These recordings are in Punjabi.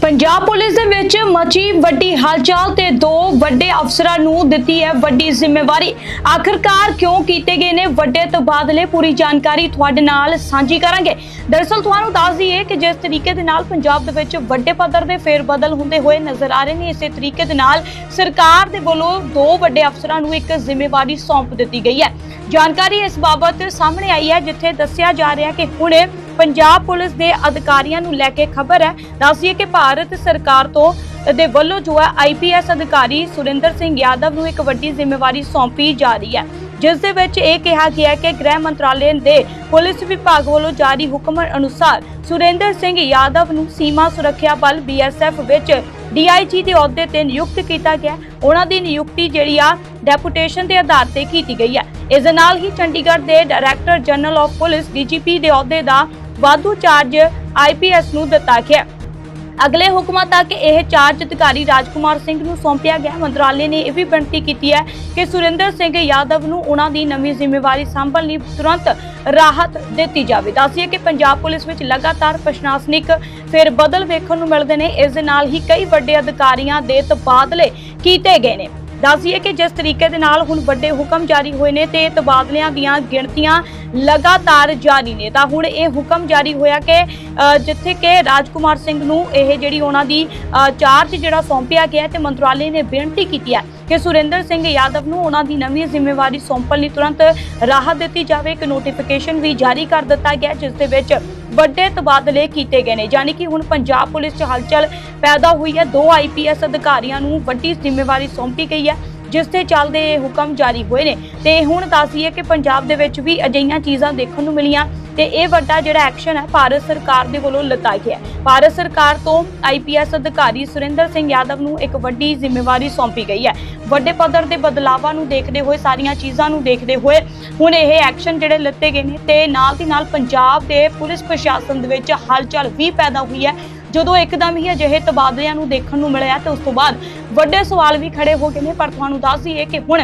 ਪੰਜਾਬ ਪੁਲਿਸ ਦੇ ਵਿੱਚ ਮਚੀ ਵੱਡੀ ਹਲਚਲ ਤੇ ਦੋ ਵੱਡੇ ਅਫਸਰਾਂ ਨੂੰ ਦਿੱਤੀ ਹੈ ਵੱਡੀ ਜ਼ਿੰਮੇਵਾਰੀ। ਆਖਰਕਾਰ ਕਿਉਂ ਕੀਤੇ ਗਏ ਨੇ ਵੱਡੇ ਤਬਾਦਲੇ? ਪੂਰੀ ਜਾਣਕਾਰੀ ਤੁਹਾਡੇ ਨਾਲ ਸਾਂਝੀ ਕਰਾਂਗੇ। ਦਰਅਸਲ ਤੁਹਾਨੂੰ ਦੱਸ ਦਈਏ ਕਿ ਜਿਸ ਤਰੀਕੇ ਦੇ ਨਾਲ ਪੰਜਾਬ ਦੇ ਵਿੱਚ ਵੱਡੇ ਪੱਧਰ ਦੇ ਫੇਰ ਬਦਲ ਹੁੰਦੇ ਹੋਏ ਨਜ਼ਰ ਆ ਰਹੇ ਨੇ, ਇਸੇ ਤਰੀਕੇ ਦੇ ਨਾਲ ਸਰਕਾਰ ਦੇ ਵੱਲੋਂ ਦੋ ਵੱਡੇ ਅਫਸਰਾਂ ਨੂੰ ਇੱਕ ਜ਼ਿੰਮੇਵਾਰੀ ਸੌਂਪ ਦਿੱਤੀ ਗਈ ਹੈ। ਜਾਣਕਾਰੀ ਇਸ ਬਾਬਤ ਸਾਹਮਣੇ ਆਈ ਹੈ, ਜਿੱਥੇ ਦੱਸਿਆ ਜਾ ਰਿਹਾ ਕਿ ਹੁਣੇ ਪੰਜਾਬ ਪੁਲਿਸ ਦੇ ਅਧਿਕਾਰੀਆਂ ਨੂੰ ਲੈ ਕੇ ਖਬਰ ਹੈ। ਦੱਸਿਏ ਕਿ ਭਾਰਤ ਸਰਕਾਰ ਤੋਂ ਦੇ ਵੱਲੋਂ ਜੋ ਹੈ ਆਈਪੀਐਸ ਅਧਿਕਾਰੀ ਸੁਰਿੰਦਰ ਸਿੰਘ ਯਾਦਵ ਨੂੰ ਇੱਕ ਵੱਡੀ ਜ਼ਿੰਮੇਵਾਰੀ ਸੌਂਪੀ ਜਾ ਰਹੀ ਹੈ। ਜਿਸ ਦੇ ਵਿੱਚ ਇਹ ਕਿਹਾ ਗਿਆ ਕਿ ਗ੍ਰਹਿ ਮੰਤਰਾਲੇ ਦੇ ਪੁਲਿਸ ਵਿਭਾਗ ਵੱਲੋਂ ਜਾਰੀ ਹੁਕਮ ਅਨੁਸਾਰ ਸੁਰਿੰਦਰ ਸਿੰਘ ਯਾਦਵ ਨੂੰ ਸੀਮਾ ਸੁਰੱਖਿਆ ਬਲ ਬੀਐਸਐਫ ਵਿੱਚ ਡੀਆਈਜੀ ਦੇ ਅਹੁਦੇ ਤੇ ਨਿਯੁਕਤ ਕੀਤਾ ਗਿਆ ਉਹਨਾਂ ਦੀ ਨਿਯੁਕਤੀ ਜਿਹੜੀ ਆ, ਡੈਪੂਟੇਸ਼ਨ ਦੇ ਆਧਾਰ ਤੇ ਕੀਤੀ ਗਈ ਹੈ। ਇਸ ਦੇ ਨਾਲ ਹੀ ਚੰਡੀਗੜ੍ਹ ਦੇ director general of police DGP ਦੇ ਅਹੁਦੇ ਦਾ ਵਾਧੂ ਚਾਰਜ ਆਈਪੀਐਸ ਨੂੰ ਦਿੱਤਾ ਗਿਆ। ਅਗਲੇ ਹੁਕਮਾਂ ਤੱਕ ਇਹ ਚਾਰਜ ਅਧਿਕਾਰੀ ਰਾਜਕੁਮਾਰ ਸਿੰਘ ਨੂੰ ਸੌਂਪਿਆ ਗਿਆ। ਮੰਤਰਾਲੇ ਨੇ ਇਹ ਵੀ ਬੇਨਤੀ ਕੀਤੀ ਹੈ ਕਿ ਸੁਰਿੰਦਰ ਸਿੰਘ ਯਾਦਵ ਨੂੰ ਉਹਨਾਂ ਦੀ ਨਵੀਂ ਜ਼ਿੰਮੇਵਾਰੀ ਸੰਭਲਣ ਲਈ ਤੁਰੰਤ ਰਾਹਤ ਦਿੱਤੀ ਜਾਵੇ। ਦੱਸਿਏ ਕਿ ਪੰਜਾਬ ਪੁਲਿਸ ਵਿੱਚ ਲਗਾਤਾਰ ਪ੍ਰਸ਼ਾਸਨਿਕ ਫਿਰ ਬਦਲ ਵੇਖਣ ਨੂੰ ਮਿਲਦੇ ਨੇ। ਇਸ ਦੇ ਨਾਲ ਹੀ ਕਈ ਵੱਡੇ ਅਧਿਕਾਰੀਆਂ ਦੇ ਤਬਾਦਲੇ ਕੀਤੇ ਗਏ ਨੇ। ਦੱਸਿਏ ਕਿ ਜਿਸ ਤਰੀਕੇ ਦੇ ਨਾਲ ਹੁਣ ਵੱਡੇ ਹੁਕਮ ਜਾਰੀ ਹੋਏ ਨੇ ਤੇ ਤਬਾਦਲਿਆਂ ਦੀਆਂ ਗਿਣਤੀਆਂ ਲਗਾਤਾਰ ਜਾਰੀ ਨੇ, ਤਾਂ ਹੁਣ ਇਹ ਹੁਕਮ ਜਾਰੀ ਹੋਇਆ ਕਿ ਜਿੱਥੇ ਕਿ ਰਾਜਕੁਮਾਰ ਸਿੰਘ ਨੂੰ ਇਹ ਜਿਹੜੀ ਉਹਨਾਂ ਦੀ ਚਾਰਜ ਜਿਹੜਾ ਸੌਂਪਿਆ ਗਿਆ ਹੈ ਤੇ ਮੰਤਰਾਲੇ ਨੇ ਬੇਨਤੀ ਕੀਤੀ ਹੈ ਕਿ ਸੁਰਿੰਦਰ ਸਿੰਘ ਯਾਦਵ ਨੂੰ ਉਹਨਾਂ ਦੀ ਨਵੀਂ ਜ਼ਿੰਮੇਵਾਰੀ ਸੌਂਪਣ ਲਈ ਤੁਰੰਤ ਰਾਹਤ ਦਿੱਤੀ ਜਾਵੇ। ਇੱਕ ਨੋਟੀਫਿਕੇਸ਼ਨ ਵੀ ਜਾਰੀ ਕਰ ਦਿੱਤਾ ਗਿਆ, ਜਿਸ ਦੇ ਵਿੱਚ ਵੱਡੇ ਤਬਾਦਲੇ ਕੀਤੇ ਗਏ ਨੇ। ਯਾਨੀ ਕਿ ਹੁਣ ਪੰਜਾਬ ਪੁਲਿਸ 'ਚ ਹਲਚਲ ਪੈਦਾ ਹੋਈ ਹੈ। ਦੋ ਆਈਪੀਐਸ ਅਧਿਕਾਰੀਆਂ ਨੂੰ ਵੱਡੀ ਜ਼ਿੰਮੇਵਾਰੀ ਸੌਂਪੀ ਗਈ ਹੈ। ਜਿਸ ਤੇ ਚੱਲਦੇ ਇਹ ਹੁਕਮ ਜਾਰੀ ਹੋਏ ਨੇ। ਤੇ ਹੁਣ ਦੱਸੀਏ ਕਿ ਪੰਜਾਬ ਦੇ ਵਿੱਚ ਵੀ ਅਜਿਹੀਆਂ ਚੀਜ਼ਾਂ ਦੇਖਣ ਨੂੰ ਮਿਲੀਆਂ ਤੇ ਇਹ ਵੱਡਾ ਜਿਹੜਾ ਐਕਸ਼ਨ ਹੈ, ਭਾਰਤ ਸਰਕਾਰ ਦੇ ਵੱਲੋਂ ਲਿੱਤਾ ਗਿਆ ਭਾਰਤ ਸਰਕਾਰ ਤੋਂ ਆਈਪੀਐਸ ਅਧਿਕਾਰੀ ਸੁਰਿੰਦਰ ਸਿੰਘ ਯਾਦਵ ਨੂੰ ਇੱਕ ਵੱਡੀ ਜ਼ਿੰਮੇਵਾਰੀ ਸੌਂਪੀ ਗਈ ਹੈ। ਵੱਡੇ ਪੱਧਰ ਦੇ ਬਦਲਾਵਾਂ ਨੂੰ ਦੇਖਦੇ ਹੋਏ, ਸਾਰੀਆਂ ਚੀਜ਼ਾਂ ਨੂੰ ਦੇਖਦੇ ਹੋਏ ਹੁਣ ਇਹ ਐਕਸ਼ਨ ਜਿਹੜੇ ਲਿੱਤੇ ਗਏ ਨੇ ਤੇ ਨਾਲ ਦੀ ਨਾਲ ਪੰਜਾਬ ਦੇ ਪੁਲਿਸ ਪ੍ਰਸ਼ਾਸਨ ਦੇ ਵਿੱਚ ਹਲਚਲ ਵੀ ਪੈਦਾ ਹੋਈ ਹੈ। ਜਦੋਂ ਇੱਕਦਮ ਹੀ ਅਜਿਹੇ ਤਬਾਦਲਿਆਂ ਨੂੰ ਦੇਖਣ ਨੂੰ ਮਿਲਿਆ ਤੇ ਉਸ ਤੋਂ ਬਾਅਦ ਵੱਡੇ ਸਵਾਲ ਵੀ ਖੜੇ ਹੋ ਗਏ ਨੇ, ਪਰ ਤੁਹਾਨੂੰ ਦੱਸ ਦਈਏ ਕਿ ਹੁਣ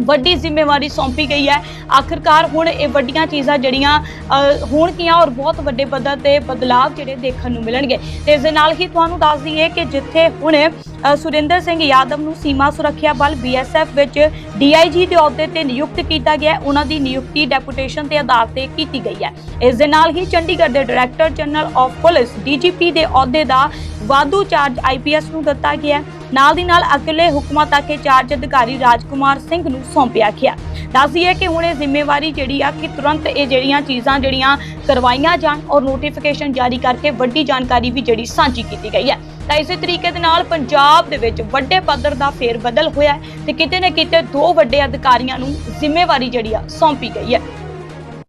ਵੱਡੀ ਜ਼ਿੰਮੇਵਾਰੀ ਸੌਂਪੀ ਗਈ ਹੈ। ਆਖਿਰਕਾਰ ਹੁਣ ਇਹ ਵੱਡੀਆਂ ਚੀਜ਼ਾਂ ਜਿਹੜੀਆਂ ਹੋਣਗੀਆਂ ਔਰ ਬਹੁਤ ਵੱਡੇ ਪੱਧਰ ਤੇ ਬਦਲਾਅ ਜਿਹੜੇ ਦੇਖਣ ਨੂੰ ਮਿਲਣਗੇ। ਤੇ ਇਸ ਦੇ ਨਾਲ ਹੀ ਤੁਹਾਨੂੰ ਦੱਸ ਦਈਏ ਕਿ ਜਿੱਥੇ ਹੁਣ ਸੁਰਿੰਦਰ ਸਿੰਘ ਯਾਦਵ ਨੂੰ ਸੀਮਾ ਸੁਰੱਖਿਆ ਬਲ ਬੀਐਸਐਫ ਵਿੱਚ ਡੀਆਈਜੀ ਦੇ ਅਹੁਦੇ ਤੇ ਨਿਯੁਕਤ ਕੀਤਾ ਗਿਆ ਹੈ, ਉਹਨਾਂ ਦੀ ਨਿਯੁਕਤੀ ਡੈਪੂਟੇਸ਼ਨ ਦੇ ਆਧਾਰ ਤੇ ਕੀਤੀ ਗਈ ਹੈ। ਇਸ ਦੇ ਨਾਲ ਹੀ ਚੰਡੀਗੜ੍ਹ ਦੇ director general of police DGP ਦੇ ਅਹੁਦੇ ਦਾ ਵਾਧੂ ਚਾਰਜ ਆਈਪੀਐਸ ਨੂੰ ਦਿੱਤਾ ਗਿਆ ਹੈ। ਨਾਲ ਦੀ ਨਾਲ ਅਗਲੇ ਹੁਕਮਾਂ ਤੱਕ ਇਹ ਚਾਰਜ ਅਧਿਕਾਰੀ ਰਾਜਕੁਮਾਰ ਸਿੰਘ ਨੂੰ ਸੌਂਪਿਆ ਗਿਆ। ਦੱਸਦੀਏ ਕਿ ਹੁਣ ਇਹ ਜ਼ਿੰਮੇਵਾਰੀ ਜਿਹੜੀ ਆ ਕਿ ਤੁਰੰਤ ਇਹ ਜਿਹੜੀਆਂ ਚੀਜ਼ਾਂ ਜਿਹੜੀਆਂ ਕਰਵਾਈਆਂ ਜਾਣ ਔਰ ਨੋਟੀਫਿਕੇਸ਼ਨ ਜਾਰੀ ਕਰਕੇ ਵੱਡੀ ਜਾਣਕਾਰੀ ਵੀ ਜਿਹੜੀ ਸਾਂਝੀ ਕੀਤੀ ਗਈ ਹੈ। ਤਾਂ ਇਸੇ ਤਰੀਕੇ ਦੇ ਨਾਲ ਪੰਜਾਬ ਦੇ ਵਿੱਚ ਵੱਡੇ ਪੱਧਰ ਦਾ ਫੇਰ ਬਦਲ ਹੋਇਆ ਹੈ ਤੇ ਕਿਤੇ ਨਾ ਕਿਤੇ ਦੋ ਵੱਡੇ ਅਧਿਕਾਰੀਆਂ ਨੂੰ ਜ਼ਿੰਮੇਵਾਰੀ ਜਿਹੜੀ ਆ ਸੌਂਪੀ ਗਈ ਹੈ।